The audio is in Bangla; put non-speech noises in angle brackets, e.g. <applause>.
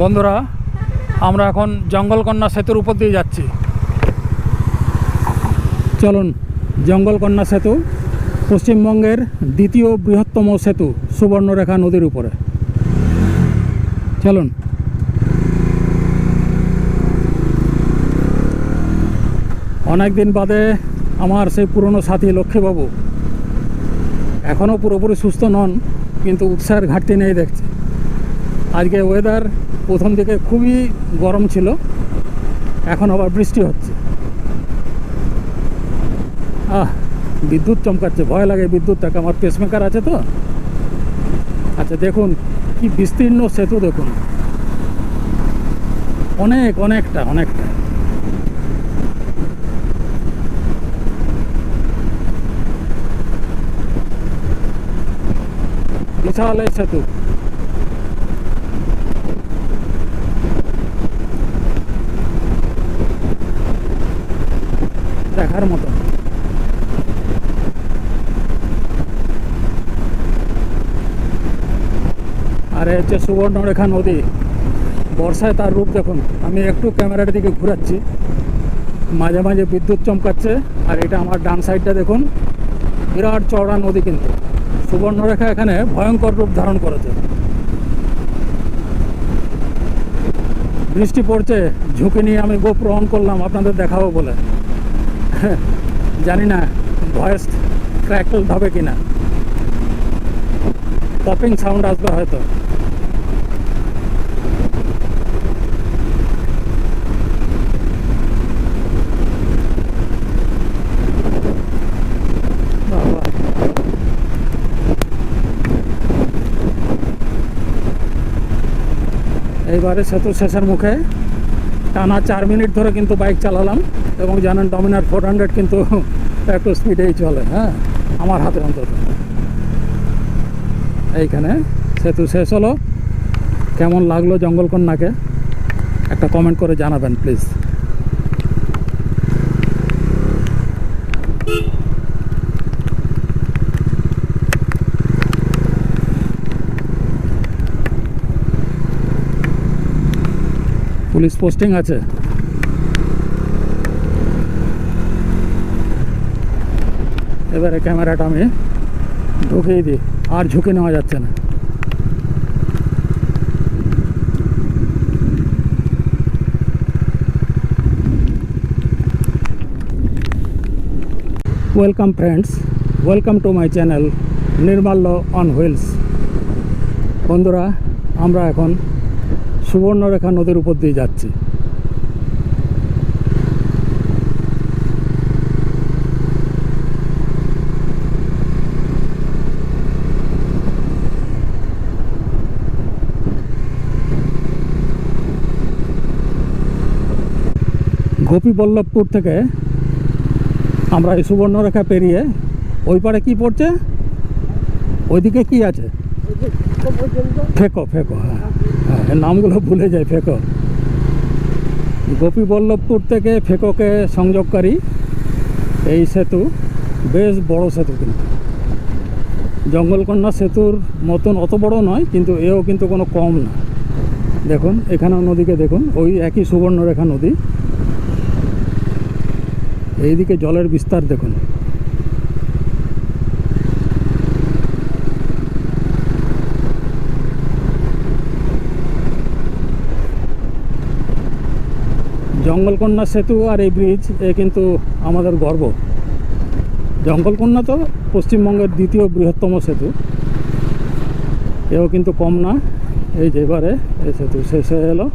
বন্ধুরা, আমরা এখন জঙ্গলকন্যা সেতুর উপর দিয়ে যাচ্ছি। চলুন, জঙ্গলকন্যা সেতু পশ্চিমবঙ্গের দ্বিতীয় বৃহত্তম সেতু সুবর্ণরেখা নদীর উপরে। চলুন। অনেক দিন বাদে আমার সেই পুরনো সাথী লক্ষ্মীবাবু এখনও পুরোপুরি সুস্থ নন, কিন্তু উৎসাহের ঘাটতি নেই দেখছি। আজকে ওয়েদার প্রথম দিকে খুবই গরম ছিল। এখন আবার বৃষ্টি হচ্ছে। আহ, বিদ্যুৎ চমকাচ্ছে, ভয় লাগে বিদ্যুৎটাকে আমার পেসমেকার আছে তো। আচ্ছা দেখুন, কি বিস্তীর্ণ সেতু দেখুন। অনেক, অনেকটা অনেকটা। বিশাল এই সেতু। দেখার মতো। আর হচ্ছে সুবর্ণরেখা নদী। বর্ষায় তার রূপ দেখুন। আমি একটু ক্যামেরার দিকে ঘুরাচ্ছি। মাঝে মাঝে বিদ্যুৎ চমকাচ্ছে। আর এটা আমার ডান সাইডটা দেখুন। বিরাট চওড়া নদী কিন্তু। সুবর্ণরেখা এখানে ভয়ঙ্কর রূপ ধারণ করেছে। বৃষ্টি পড়ছে। ঝুঁকি নিয়ে আমি গোপ্র অন করলাম। আপনাদের দেখাবো বলে। জানি না ভয়েস ক্র্যাকল হবে কিনা পপিং সাউন্ড আসবে হয়তো। এইবারে সেতু শেষের মুখে টানা চার মিনিট ধরে কিন্তু বাইক চালালাম এবং জানেন ডমিনার ফোর হান্ড্রেড কিন্তু <laughs> একটু স্পিডেই চলে হ্যাঁ আমার হাতের অন্তত। এইখানে সেতু শেষ হলো। কেমন লাগল জঙ্গলকন্যাকে? একটা কমেন্ট করে জানাবেন প্লিজ পুলিশ পোস্টিং আছে। এবারে ক্যামেরাটা আমি ঢুকিয়ে দিই, আর ঝুঁকে নেওয়া যাচ্ছে না। Welcome friends welcome to my channel Nirmalya on wheels বন্ধুরা, আমরা এখন সুবর্ণরেখা নদীর উপর দিয়ে যাচ্ছি। গোপীবল্লভপুর থেকে আমরা এই সুবর্ণরেখা পেরিয়ে ওই পারে কি পড়ছে? ওইদিকে কি আছে? ফেকো ফেকো হ্যাঁ। নামগুলো ভুলে যায় ফেকো। গোপীবল্লভপুর থেকে ফেকোকে সংযোগকারী এই সেতু বেশ বড় সেতু কিন্তু। জঙ্গলকন্যা সেতুর মতন অত বড় নয়, কিন্তু এও কিন্তু কোনো কম না। দেখুন এখানেও নদীকে দেখুন, ওই একই সুবর্ণরেখা নদী। এইদিকে জলের বিস্তার দেখুন। জঙ্গলকন্যা সেতু আর এই ব্রিজ এ কিন্তু আমাদের গর্ব। জঙ্গলকন্যা তো পশ্চিমবঙ্গের দ্বিতীয় বৃহত্তম সেতু। এও কিন্তু কম না। এই যেবারে এই সেতু শেষ হয়ে এলো।